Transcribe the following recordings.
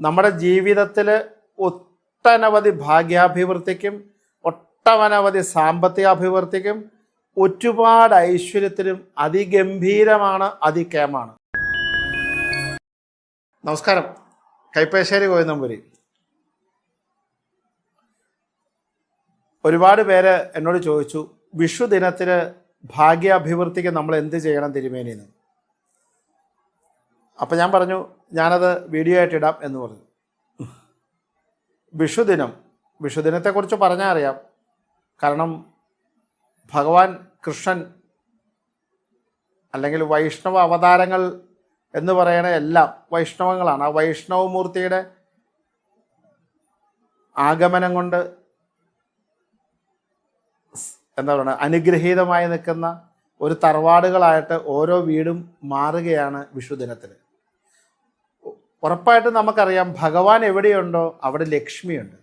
നമ്മുടെ ജീവിതത്തിൽ ഒട്ടനവധി ഭാഗ്യാഭിവൃദ്ധിക്കും ഒട്ടനവധി സാമ്പത്തികാഭിവൃദ്ധിക്കും ഒരുപാട് ഐശ്വര്യത്തിനും അതിഗംഭീരമാണ് അതികേമാണ്. നമസ്കാരം. കൈപ്പേശ്ശേരി കോയന്നമ്പൂരി ഒരുപാട് പേര് എന്നോട് ചോദിച്ചു വിഷു ദിനത്തിന് ഭാഗ്യാഭിവൃദ്ധിക്ക് നമ്മൾ എന്ത് ചെയ്യണം തിരുമേനിന്ന്? അപ്പം ഞാൻ പറഞ്ഞു ഞാനത് വീഡിയോ ആയിട്ട് ഇടാം എന്ന് പറഞ്ഞു. വിഷുദിനം. വിഷുദിനത്തെക്കുറിച്ച് പറഞ്ഞാൽ അറിയാം. കാരണം ഭഗവാൻ കൃഷ്ണൻ അല്ലെങ്കിൽ വൈഷ്ണവ അവതാരങ്ങൾ എന്ന് പറയണ എല്ലാം വൈഷ്ണവങ്ങളാണ്. ആ വൈഷ്ണവമൂർത്തിയുടെ ആഗമനം കൊണ്ട് എന്താ പറയുക അനുഗ്രഹീതമായി നിൽക്കുന്ന ഒരു തറവാടുകളായിട്ട് ഓരോ വീടും മാറുകയാണ് വിഷുദിനത്തിൽ ഉറപ്പായിട്ടും നമുക്കറിയാം ഭഗവാൻ എവിടെയുണ്ടോ അവിടെ ലക്ഷ്മിയുണ്ട്.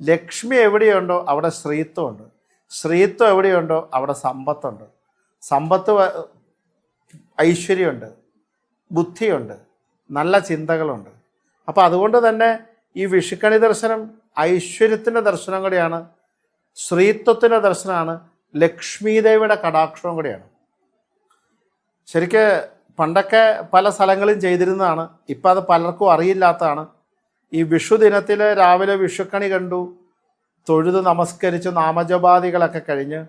ലക്ഷ്മി എവിടെയുണ്ടോ അവിടെ ശ്രീത്വമുണ്ട്. ശ്രീത്വം എവിടെയുണ്ടോ അവിടെ സമ്പത്തുണ്ട്. സമ്പത്ത് ഐശ്വര്യമുണ്ട് ബുദ്ധിയുണ്ട് നല്ല ചിന്തകളുണ്ട്. അപ്പോൾ അതുകൊണ്ട് തന്നെ ഈ വിഷുക്കണി ദർശനം ഐശ്വര്യത്തിന്റെ ദർശനം കൂടിയാണ് ശ്രീത്വത്തിന്റെ ദർശനമാണ് ലക്ഷ്മീദേവിയുടെ കടാക്ഷവും കൂടിയാണ്. ശരിക്ക് പണ്ടൊക്കെ പല സ്ഥലങ്ങളും ചെയ്തിരുന്നതാണ്. ഇപ്പം അത് പലർക്കും അറിയില്ലാത്തതാണ്. ഈ വിഷു ദിനത്തിൽ രാവിലെ വിഷുക്കണി കണ്ടു. തൊഴുത് നമസ്കരിച്ച് നാമജപാദികളൊക്കെ കഴിഞ്ഞ്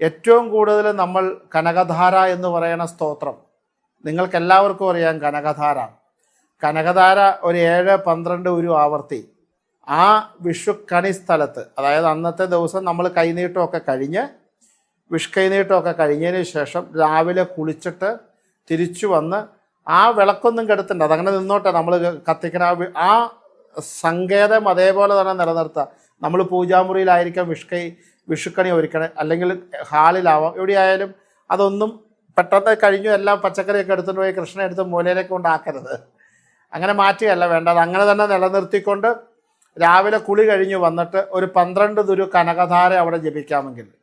ഏറ്റവും കൂടുതൽ നമ്മൾ കനകധാര എന്ന് പറയുന്ന സ്തോത്രം. നിങ്ങൾക്കെല്ലാവർക്കും അറിയാം കനകധാര. കനകധാര ഒരു ഏഴ് പന്ത്രണ്ട് ഒരു ആവർത്തി. ആ വിഷുക്കണി സ്ഥലത്ത് അതായത് അന്നത്തെ ദിവസം നമ്മൾ കൈനീട്ടമൊക്കെ കഴിഞ്ഞ് വിഷ്കൈനീട്ടമൊക്കെ കഴിഞ്ഞതിന് ശേഷം രാവിലെ കുളിച്ചിട്ട് തിരിച്ചു വന്ന് ആ വിളക്കൊന്നും കെടുത്തണ്ട. അതങ്ങനെ നിന്നോട്ടെ. നമ്മൾ കത്തിക്കണ ആ സങ്കേതം അതേപോലെ തന്നെ നിലനിർത്തുക നമ്മൾ പൂജാമുറിയിലായിരിക്കാം വിഷ്കൈ വിഷുക്കണി ഒരുക്കണേ. അല്ലെങ്കിൽ ഹാളിലാവാം. എവിടെയായാലും അതൊന്നും പെട്ടെന്ന് കഴിഞ്ഞു എല്ലാം പച്ചക്കറിയൊക്കെ എടുത്തുകൊണ്ട് പോയി കൃഷ്ണൻ എടുത്ത് മൂലയിലേക്ക് കൊണ്ടാക്കരുത്. അങ്ങനെ മാറ്റുകയല്ല വേണ്ടത്. അങ്ങനെ തന്നെ നിലനിർത്തിക്കൊണ്ട് രാവിലെ കുളി കഴിഞ്ഞു വന്നിട്ട് ഒരു പന്ത്രണ്ട് ദുരു കനകധാര അവിടെ ജപിക്കാമെങ്കിൽ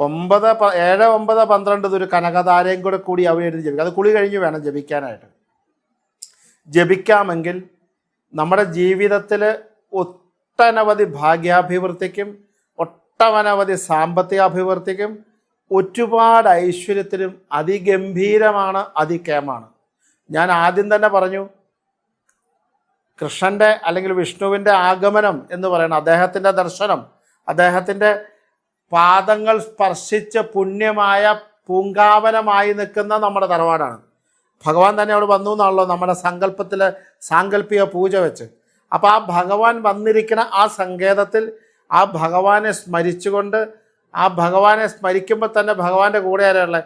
ഒമ്പത് ഏഴ് ഒമ്പത് പന്ത്രണ്ട് ഒരു കനകധാരയും കൂടെ കൂടി അവിടെ എഴുതി ജപിക്കാം. അത് കുളി കഴിഞ്ഞ് വേണം ജപിക്കാനായിട്ട്. ജപിക്കാമെങ്കിൽ നമ്മുടെ ജീവിതത്തിൽ ഒട്ടനവധി ഭാഗ്യാഭിവൃദ്ധിക്കും ഒട്ടനവധി സാമ്പത്തികാഭിവൃദ്ധിക്കും ഒരുപാട് ഐശ്വര്യത്തിനും അതിഗംഭീരമാണ് അതികേമാണ് ഞാൻ ആദ്യം തന്നെ പറഞ്ഞു കൃഷ്ണന്റെ അല്ലെങ്കിൽ വിഷ്ണുവിന്റെ ആഗമനം എന്ന് പറയുന്നത് അദ്ദേഹത്തിന്റെ ദർശനം അദ്ദേഹത്തിന്റെ പാദങ്ങൾ സ്പർശിച്ച പുണ്യമായ പൂങ്കാവനമായി നിൽക്കുന്ന നമ്മുടെ തറവാടാണ്. ഭഗവാൻ തന്നെ അവിടെ വന്നു എന്നാണല്ലോ നമ്മുടെ സങ്കല്പത്തിൽ സാങ്കല്പിക പൂജ വെച്ച്. അപ്പോൾ ആ ഭഗവാൻ വന്നിരിക്കുന്ന ആ സങ്കേതത്തിൽ ആ ഭഗവാനെ സ്മരിച്ചുകൊണ്ട് ആ ഭഗവാനെ സ്മരിക്കുമ്പോൾ തന്നെ ഭഗവാന്റെ കൂടെ ആരാളെ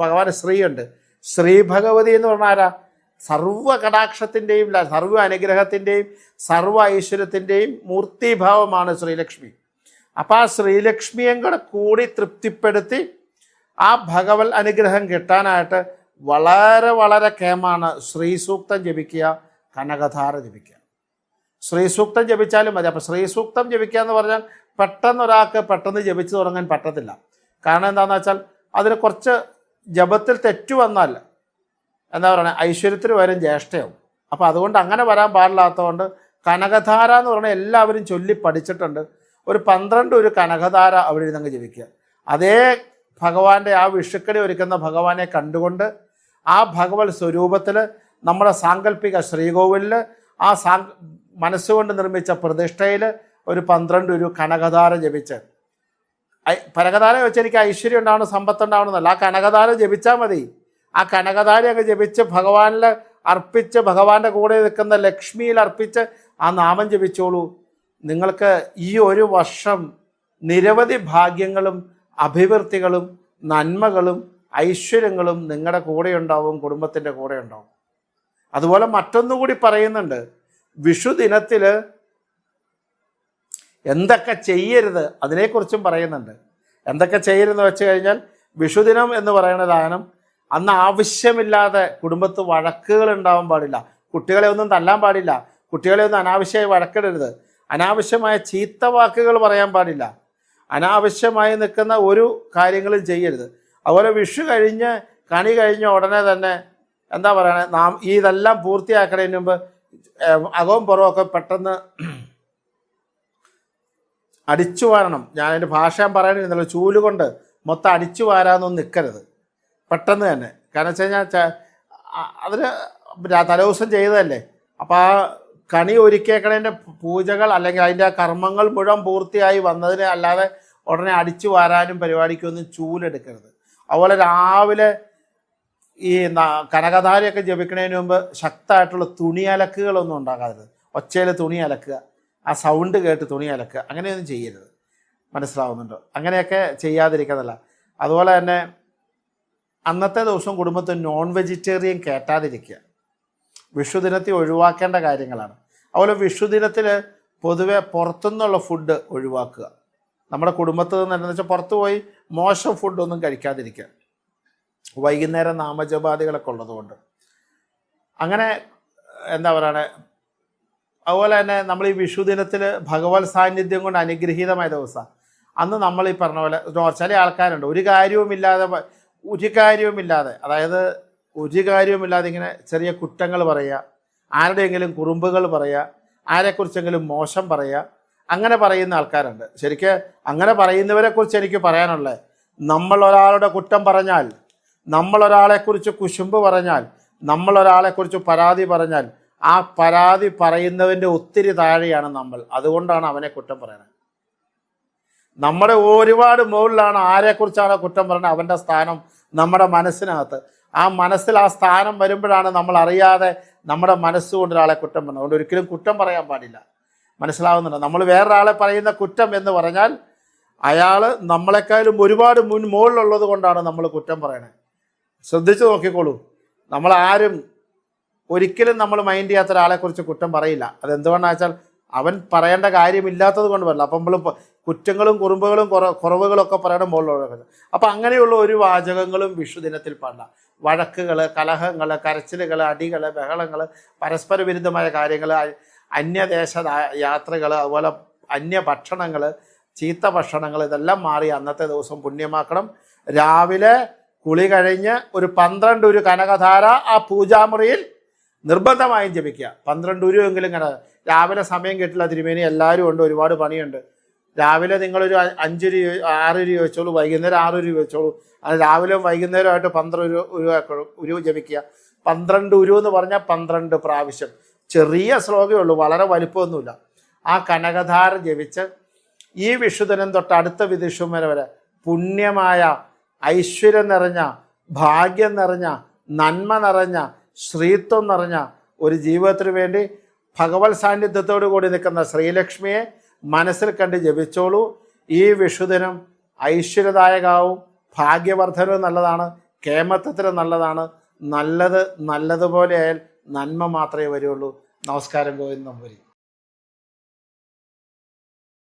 ഭഗവാന് ശ്രീയുണ്ട് ശ്രീ ഭഗവതി എന്ന് പറഞ്ഞാൽ ആരാ? സർവ കടാക്ഷത്തിന്റെയും സർവ അനുഗ്രഹത്തിന്റെയും സർവ ഐശ്വര്യത്തിന്റെയും മൂർത്തിഭാവമാണ് ശ്രീലക്ഷ്മി. അപ്പം ആ ശ്രീലക്ഷ്മിയും കൂടെ കൂടി തൃപ്തിപ്പെടുത്തി ആ ഭഗവൽ അനുഗ്രഹം കിട്ടാനായിട്ട് വളരെ വളരെ കേമാണ് ശ്രീസൂക്തം ജപിക്കുക കനകധാര ജപിക്കുക. ശ്രീസൂക്തം ജപിച്ചാലും മതി. അപ്പം ശ്രീസൂക്തം ജപിക്കുക എന്ന് പറഞ്ഞാൽ പെട്ടെന്ന് ഒരാൾക്ക് പെട്ടെന്ന് ജപിച്ചു തുടങ്ങാൻ പറ്റത്തില്ല. കാരണം എന്താണെന്ന് വെച്ചാൽ അതിന് കുറച്ച് ജപത്തിൽ തെറ്റു വന്നാൽ എന്താ പറയുക ഐശ്വര്യത്തിന് വരും ജ്യേഷ്ഠയാവും. അപ്പോൾ അതുകൊണ്ട് അങ്ങനെ വരാൻ പാടില്ലാത്തതുകൊണ്ട് കനകധാര എന്ന് പറഞ്ഞാൽ എല്ലാവരും ചൊല്ലി പഠിച്ചിട്ടുണ്ട്. ഒരു പന്ത്രണ്ട് ഒരു കനകധാര അവിടെ ഇരുന്നങ്ങ് ജപിക്കുക. അതേ ഭഗവാന്റെ ആ വിഷുക്കടി ഒരുക്കുന്ന ഭഗവാനെ കണ്ടുകൊണ്ട് ആ ഭഗവത് സ്വരൂപത്തിൽ നമ്മുടെ സാങ്കല്പിക ശ്രീകോവിലിൽ ആ സാ മനസ്സുകൊണ്ട് നിർമ്മിച്ച പ്രതിഷ്ഠയിൽ ഒരു പന്ത്രണ്ട് ഒരു കനകധാര ജപിച്ച്. കനകധാര വെച്ച് എനിക്ക് ഐശ്വര്യം ഉണ്ടാവണം സമ്പത്ത് ഉണ്ടാവണമെന്നല്ല ആ കനകധാര ജപിച്ചാൽ മതി. ആ കനകധാര അങ്ങ് ജപിച്ച് ഭഗവാനിൽ അർപ്പിച്ച് ഭഗവാന്റെ കൂടെ നിൽക്കുന്ന ലക്ഷ്മിയിൽ അർപ്പിച്ച് ആ നാമം ജപിച്ചോളൂ. നിങ്ങൾക്ക് ഈ ഒരു വർഷം നിരവധി ഭാഗ്യങ്ങളും അഭിവൃദ്ധികളും നന്മകളും ഐശ്വര്യങ്ങളും നിങ്ങളുടെ കൂടെ ഉണ്ടാവും കുടുംബത്തിന്റെ കൂടെ ഉണ്ടാവും. അതുപോലെ മറ്റൊന്നുകൂടി പറയുന്നുണ്ട് വിഷു ദിനത്തിൽ എന്തൊക്കെ ചെയ്യരുത് അതിനെക്കുറിച്ചും പറയുന്നുണ്ട്. എന്തൊക്കെ ചെയ്യരുതെന്ന് വെച്ച് കഴിഞ്ഞാൽ വിഷുദിനം എന്ന് പറയുന്ന ദാനം അന്ന് ആവശ്യമില്ലാതെ കുടുംബത്ത് വഴക്കുകൾ ഉണ്ടാവാൻ പാടില്ല. കുട്ടികളെ ഒന്നും തല്ലാൻ പാടില്ല. കുട്ടികളെ ഒന്നും അനാവശ്യമായി വഴക്കിടരുത്. അനാവശ്യമായ ചീത്ത വാക്കുകൾ പറയാൻ പാടില്ല. അനാവശ്യമായി നിൽക്കുന്ന ഒരു കാര്യങ്ങളും ചെയ്യരുത്. അതുപോലെ വിഷു കഴിഞ്ഞ് കണി കഴിഞ്ഞ ഉടനെ തന്നെ എന്താ പറയണേ നാം ഇതെല്ലാം പൂർത്തിയാക്കണതിന് മുമ്പ് അകവും പുറമൊക്കെ പെട്ടെന്ന് അടിച്ചു വാരണം. ഞാൻ അതിന്റെ ഭാഷ ഞാൻ പറയാനിരുന്നല്ലോ ചൂൽ കൊണ്ട് മൊത്തം അടിച്ചു വാരാനൊന്നും നിൽക്കരുത്. പെട്ടെന്ന് തന്നെ. കാരണം വെച്ച് കഴിഞ്ഞാൽ അതിന് തലേദിവസം ചെയ്തതല്ലേ? അപ്പോൾ ആ കണി ഒരുക്കിയേക്കണതിന്റെ പൂജകൾ അല്ലെങ്കിൽ അതിന്റെ കർമ്മങ്ങൾ മുഴുവൻ പൂർത്തിയായി വന്നതിന് അല്ലാതെ ഉടനെ അടിച്ചു വാരാനും പരിപാടിക്കൊന്നും ചൂലെടുക്കരുത്. അതുപോലെ രാവിലെ ഈ കനകധാരയൊക്കെ ജപിക്കുന്നതിന് മുമ്പ് ശക്തമായിട്ടുള്ള തുണി അലക്കുകളൊന്നും ഉണ്ടാകാതെ ഒച്ചയിൽ തുണി അലക്കുക ആ സൗണ്ട് കേട്ട് തുണി അലക്കുക അങ്ങനെയൊന്നും ചെയ്യരുത്. മനസ്സിലാവുന്നുണ്ടോ? അങ്ങനെയൊക്കെ ചെയ്യാതിരിക്കുന്നതല്ല അതുപോലെ തന്നെ അന്നത്തെ ദിവസം കുടുംബത്തിൽ നോൺ വെജിറ്റേറിയൻ കയറ്റാതിരിക്കുക വിഷുദിനത്തിൽ ഒഴിവാക്കേണ്ട കാര്യങ്ങളാണ്. അതുപോലെ വിഷുദിനത്തിൽ പൊതുവെ പുറത്തുനിന്നുള്ള ഫുഡ് ഒഴിവാക്കുക. നമ്മുടെ കുടുംബത്തിൽ നിന്ന് എന്താണെന്ന് വെച്ചാൽ പുറത്ത് പോയി മോശം ഫുഡൊന്നും കഴിക്കാതിരിക്കുക. വൈകുന്നേരം നാമജപാദികളൊക്കെ ഉള്ളതുകൊണ്ട് അങ്ങനെ എന്താ പറയുക അതുപോലെ തന്നെ നമ്മൾ ഈ വിഷുദിനത്തിൽ ഭഗവത് സാന്നിധ്യം കൊണ്ട് അനുഗ്രഹീതമായ ദിവസമാണ് അന്ന് നമ്മൾ ഈ പറഞ്ഞ പോലെ ചില ആൾക്കാരുണ്ട് ഒരു കാര്യവുമില്ലാതെ ഒരു കാര്യവുമില്ലാതെ അതായത് ഒരു കാര്യവുമില്ലാതെ ഇങ്ങനെ ചെറിയ കുറ്റങ്ങൾ പറയുക ആരുടെയെങ്കിലും കുറുമ്പുകൾ പറയുക ആരെക്കുറിച്ചെങ്കിലും മോശം പറയുക അങ്ങനെ പറയുന്ന ആൾക്കാരുണ്ട്. ശരിക്ക് അങ്ങനെ പറയുന്നവരെ കുറിച്ച് എനിക്ക് പറയാനുള്ളത് നമ്മൾ ഒരാളുടെ കുറ്റം പറഞ്ഞാൽ നമ്മൾ ഒരാളെക്കുറിച്ച് കുശുമ്പ് പറഞ്ഞാൽ നമ്മൾ ഒരാളെക്കുറിച്ച് പരാതി പറഞ്ഞാൽ ആ പരാതി പറയുന്നവന്റെ ഒത്തിരി താഴെയാണ് നമ്മൾ. അതുകൊണ്ടാണ് അവനെ കുറ്റം പറയുന്നത് നമ്മുടെ ഒരുപാട് മുകളിലാണ് ആരെക്കുറിച്ചാണ് കുറ്റം പറയുന്നത് അവന്റെ സ്ഥാനം നമ്മുടെ മനസ്സിനകത്ത്. ആ മനസ്സിൽ ആ സ്ഥാനം വരുമ്പോഴാണ് നമ്മൾ അറിയാതെ നമ്മുടെ മനസ്സുകൊണ്ട് ഒരാളെ കുറ്റം പറയുന്നത് അതുകൊണ്ട് ഒരിക്കലും കുറ്റം പറയാൻ പാടില്ല. മനസ്സിലാവുന്നുണ്ട്? നമ്മൾ വേറൊരാളെ പറയുന്ന കുറ്റം എന്ന് പറഞ്ഞാൽ അയാൾ നമ്മളെക്കാളും ഒരുപാട് മുൻ മുകളിലുള്ളത് കൊണ്ടാണ് നമ്മൾ കുറ്റം പറയണത് ശ്രദ്ധിച്ചു നോക്കിക്കോളൂ. നമ്മൾ ആരും ഒരിക്കലും നമ്മൾ മൈൻഡ് ചെയ്യാത്ത ഒരാളെക്കുറിച്ച് കുറ്റം പറയില്ല. അതെന്തുകൊണ്ടാണെന്ന് വെച്ചാൽ അവൻ പറയേണ്ട കാര്യമില്ലാത്തത് കൊണ്ട് പറയില്ല അപ്പം നമ്മൾ കുറ്റങ്ങളും കുറുമ്പുകളും കുറ കുറവുകളും ഒക്കെ പറയണം മുകളിലുള്ള അപ്പം അങ്ങനെയുള്ള ഒരു വാചകങ്ങളും വിഷുദിനത്തിൽ പാടില്ല. വഴക്കുകൾ കലഹങ്ങൾ കരച്ചിലുകൾ അടികൾ ബഹളങ്ങൾ പരസ്പര വിരുദ്ധമായ കാര്യങ്ങൾ അന്യദേശ യാത്രകൾ അതുപോലെ അന്യ ഭക്ഷണങ്ങൾ ചീത്ത ഭക്ഷണങ്ങൾ ഇതെല്ലാം മാറി അന്നത്തെ ദിവസം പുണ്യമാക്കണം. രാവിലെ കുളി കഴിഞ്ഞ് ഒരു പന്ത്രണ്ട് ഒരു കനകധാര ആ പൂജാമുറിയിൽ നിർബന്ധമായും ജപിക്കുക. പന്ത്രണ്ട് ഉരുവെങ്കിലും കനക. രാവിലെ സമയം കിട്ടില്ല തിരുമേനി എല്ലാവരും ഉണ്ട് ഒരുപാട് പണിയുണ്ട്. രാവിലെ നിങ്ങളൊരു അഞ്ച് രൂപ ആറ് രൂപ വെച്ചോളൂ വൈകുന്നേരം ആറ് രൂപ വെച്ചോളൂ അത് രാവിലെ വൈകുന്നേരമായിട്ട് പന്ത്രണ്ട് ഉരു ഉരുവ ഉരുവ് ജപിക്കുക. പന്ത്രണ്ട് ഉരു എന്ന് പറഞ്ഞാൽ പന്ത്രണ്ട് പ്രാവശ്യം. ചെറിയ ശ്ലോകമേ ഉള്ളൂ വളരെ വലിപ്പമൊന്നുമില്ല. ആ കനകധാര ജപിച്ച് ഈ വിഷുദിനം തൊട്ട് അടുത്ത വിദിഷം വരെ പുണ്യമായ ഐശ്വര്യം നിറഞ്ഞ ഭാഗ്യം നിറഞ്ഞ നന്മ നിറഞ്ഞ ശ്രീത്വം നിറഞ്ഞ ഒരു ജീവിതത്തിന് വേണ്ടി ഭഗവത് സാന്നിധ്യത്തോടു കൂടി നിൽക്കുന്ന ശ്രീലക്ഷ്മിയെ മനസ്സിൽ കണ്ട് ജപിച്ചോളൂ. ഈ വിഷുദിനം ഐശ്വര്യദായകവും ഭാഗ്യവർദ്ധനവും നല്ലതാണ് കേമത്വത്തിന് നല്ലതാണ്. നല്ലത് നല്ലതുപോലെ ആയാൽ നന്മ മാത്രമേ വരുള്ളൂ. നമസ്കാരം ഗോവിന്ദ് നമ്പൂരി